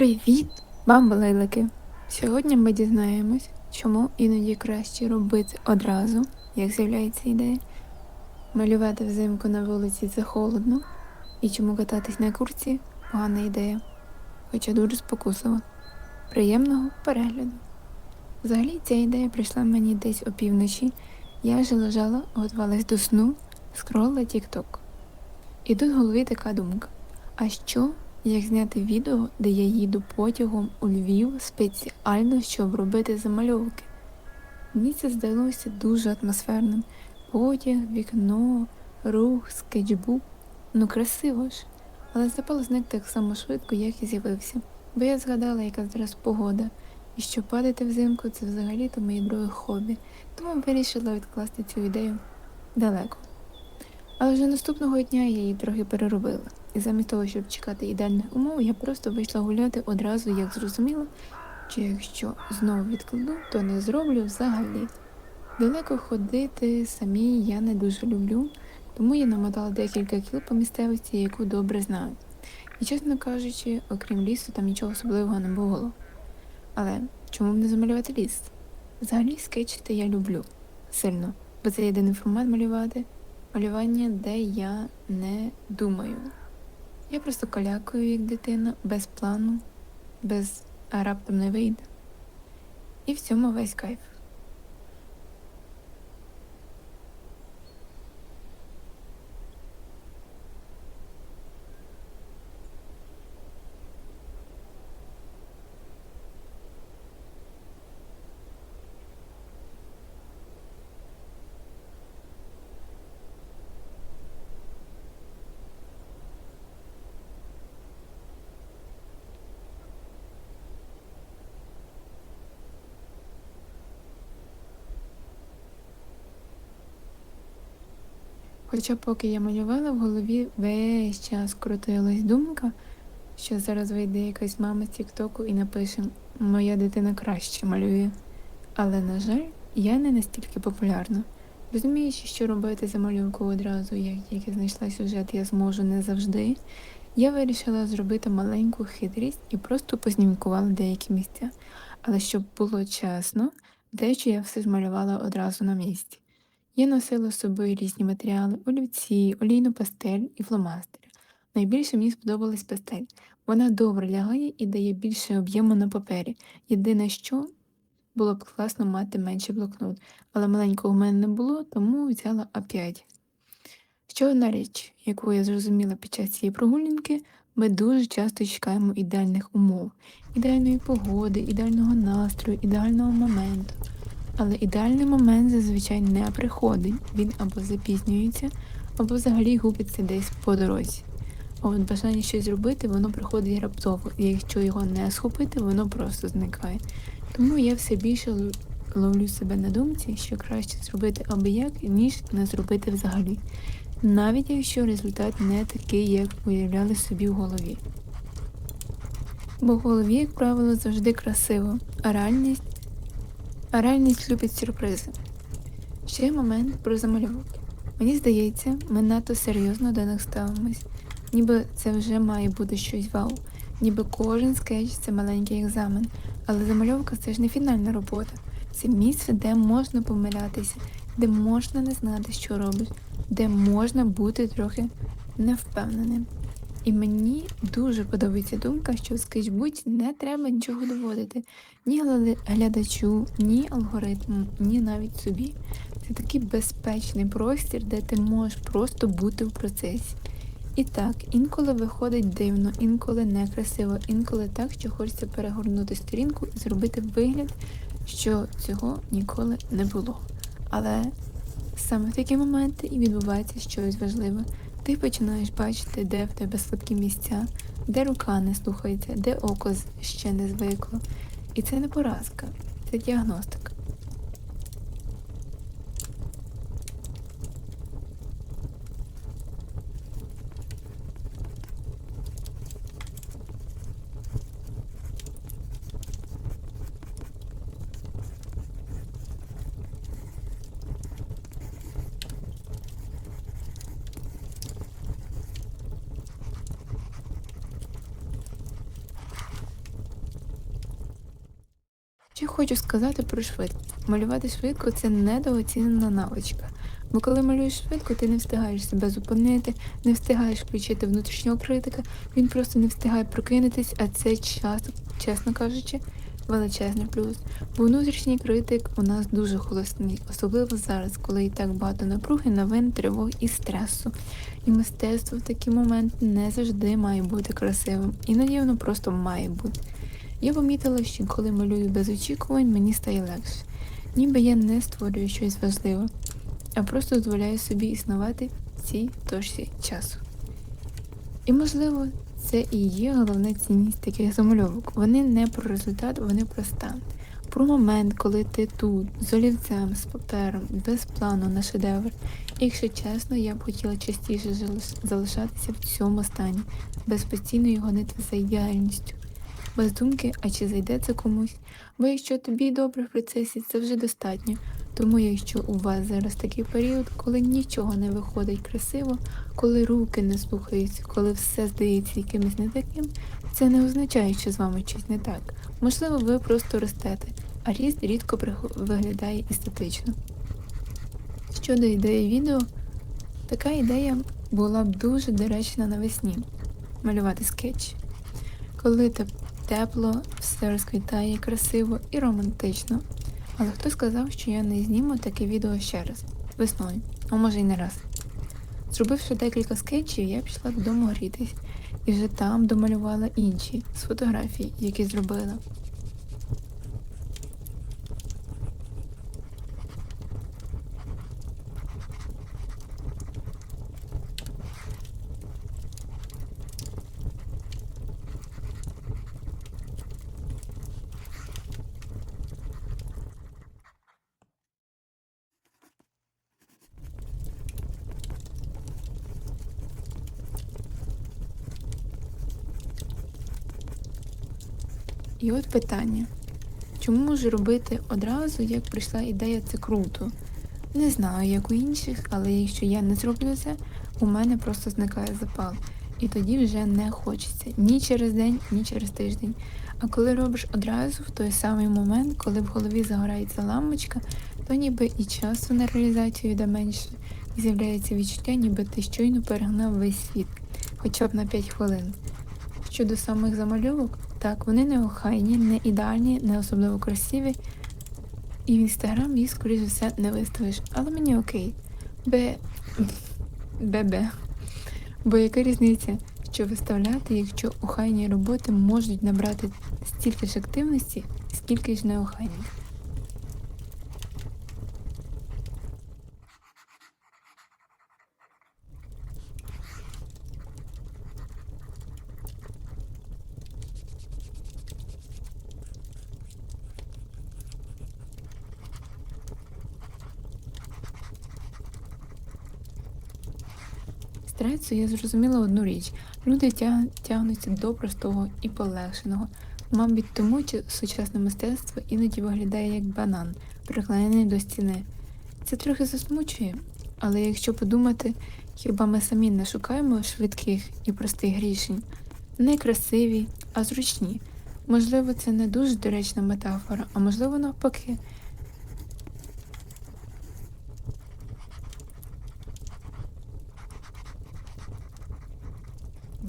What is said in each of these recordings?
Привіт, бамбалейлики! Сьогодні ми дізнаємось, чому іноді краще робити одразу, як з'являється ідея, малювати взимку на вулиці це холодно, і чому кататись на курці погана ідея, хоча дуже спокусливо. Приємного перегляду! Взагалі ця ідея прийшла мені десь опівночі. Я вже лежала, готувалась до сну, скролила TikTok. І тут в голові така думка: а що, як зняти відео, де я їду потягом у Львів спеціально, щоб робити замальовки? Мені це здалося дуже атмосферним. Потяг, вікно, рух, скетчбук. Ну красиво ж. Але запал зник так само швидко, як і з'явився. Бо я згадала, яка зараз погода, і що падати взимку це взагалі-то моє друге хобі, тому вирішила відкласти цю ідею далеко. Але вже наступного дня я її трохи переробила. І замість того, щоб чекати ідеальних умов, я просто вийшла гуляти одразу, як зрозуміла, що якщо знову відкладу, то не зроблю взагалі. Далеко ходити самі я не дуже люблю, тому я намотала декілька кіл по місцевості, яку добре знаю. І, чесно кажучи, окрім лісу, там нічого особливого не було. Але чому б не замалювати ліс? Взагалі скетчити я люблю сильно, бо це єдиний формат малювати, малювання, де я не думаю. Я просто калякую, як дитина, без плану, без а раптом не вийде. І в цьому весь кайф. Хоча поки я малювала, в голові весь час крутилась думка, що зараз вийде якась мама з Тіктоку і напише Моя дитина краще малює. Але, на жаль, я не настільки популярна. Розуміючи, що робити замалювку одразу, як тільки знайшла сюжет, я зможу не завжди. Я вирішила зробити маленьку хитрість і просто познімкувала деякі місця. Але щоб було чесно, дещо я все змалювала одразу на місці. Я носила з собою різні матеріали олівці, олійну пастель і фломастери. Найбільше мені сподобалась пастель. Вона добре лягає і дає більше об'єму на папері. Єдине, що було б класно мати менший блокнот, але маленького в мене не було, тому взяла А5. Ще одна річ, яку я зрозуміла під час цієї прогулянки, ми дуже часто чекаємо ідеальних умов, ідеальної погоди, ідеального настрою, ідеального моменту. Але ідеальний момент зазвичай не приходить, він або запізнюється, або взагалі губиться десь по дорозі. А от бажання щось зробити, воно приходить раптово, і якщо його не схопити, воно просто зникає. Тому я все більше ловлю себе на думці, що краще зробити аби як, ніж не зробити взагалі. Навіть якщо результат не такий, як уявляли собі в голові. Бо в голові, як правило, завжди красиво, а реальність а реальність любить сюрпризи. Ще є момент про замальовки. Мені здається, ми надто серйозно до них ставимось, ніби це вже має бути щось вау, ніби кожен скетч це маленький екзамен, але замальовка це ж не фінальна робота. Це місце, де можна помилятися, де можна не знати, що робиш, де можна бути трохи невпевненим. І мені дуже подобається думка, що в скетчбуці не треба нічого доводити ні глядачу, ні алгоритму, ні навіть собі. Це такий безпечний простір, де ти можеш просто бути в процесі. І так, інколи виходить дивно, інколи некрасиво, інколи так, що хочеться перегорнути сторінку і зробити вигляд, що цього ніколи не було. Але саме в такі моменти і відбувається щось важливе. Ти починаєш бачити, де в тебе слабкі місця, де рука не слухається, де око ще не звикло. І це не поразка, це діагностика. Що хочу сказати про швидкість. Малювати швидко це недооцінена навичка. Бо коли малюєш швидко, ти не встигаєш себе зупинити, не встигаєш включити внутрішнього критика, він просто не встигає прокинутись, а це часто, чесно кажучи, величезний плюс. Бо внутрішній критик у нас дуже голосний, особливо зараз, коли і так багато напруги, новин, тривог і стресу. І мистецтво в такий момент не завжди має бути красивим. Іноді воно просто має бути. Я помітила, що коли малюю без очікувань, мені стає легше. Ніби я не створюю щось важливе, а просто дозволяю собі існувати в цій точці часу. І можливо, це і є головна цінність таких замальовок. Вони не про результат, вони про стан. Про момент, коли ти тут, з олівцем, з папером, без плану на шедевр. І якщо чесно, я б хотіла частіше залишатися в цьому стані, без постійної гонитви за ідеальністю без думки, а чи зайде це комусь. Бо якщо тобі добре в процесі, це вже достатньо. Тому якщо у вас зараз такий період, коли нічого не виходить красиво, коли руки не слухаються, коли все здається якимось не таким, це не означає, що з вами щось не так. Можливо, ви просто ростете, а ріст рідко виглядає естетично. Щодо ідеї відео, така ідея була б дуже доречна навесні малювати скетч. Коли тепло, все розквітає красиво і романтично. Але хто сказав, що я не зніму таке відео ще раз, весною, а може й не раз. Зробивши декілька скетчів, я пішла додому грітись і вже там домалювала інші з фотографій, які зробила. І от питання. Чому можу робити одразу, як прийшла ідея, це круто? Не знаю, як у інших, але якщо я не зроблю це, у мене просто зникає запал. І тоді вже не хочеться ні через день, ні через тиждень. А коли робиш одразу, в той самий момент, коли в голові загорається лампочка, то ніби і часу на реалізацію йде менше, і з'являється відчуття, ніби ти щойно перегнав весь світ, хоча б на 5 хвилин. Щодо самих замальовок, так, вони не охайні, не ідеальні, не особливо красиві. І в інстаграм їх, скоріш за все, не виставиш. Але мені окей. Бе. Бебе. Бо яка різниця, що виставляти, якщо охайні роботи можуть набрати стільки ж активності, скільки ж неохайні. З я зрозуміла одну річ. Люди тягнуться до простого і полегшеного. Мабуть, тому чи сучасне мистецтво іноді виглядає як банан, приклеєний до стіни. Це трохи засмучує, але якщо подумати, хіба ми самі не шукаємо швидких і простих рішень? Не красиві, а зручні. Можливо, це не дуже доречна метафора, а можливо навпаки.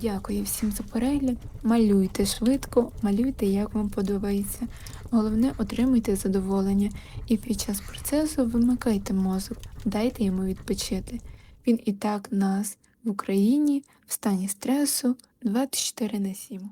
Дякую всім за перегляд. Малюйте швидко, малюйте, як вам подобається. Головне, отримуйте задоволення і під час процесу вимикайте мозок, дайте йому відпочити. Він і так нас в Україні в стані стресу 24 на 7.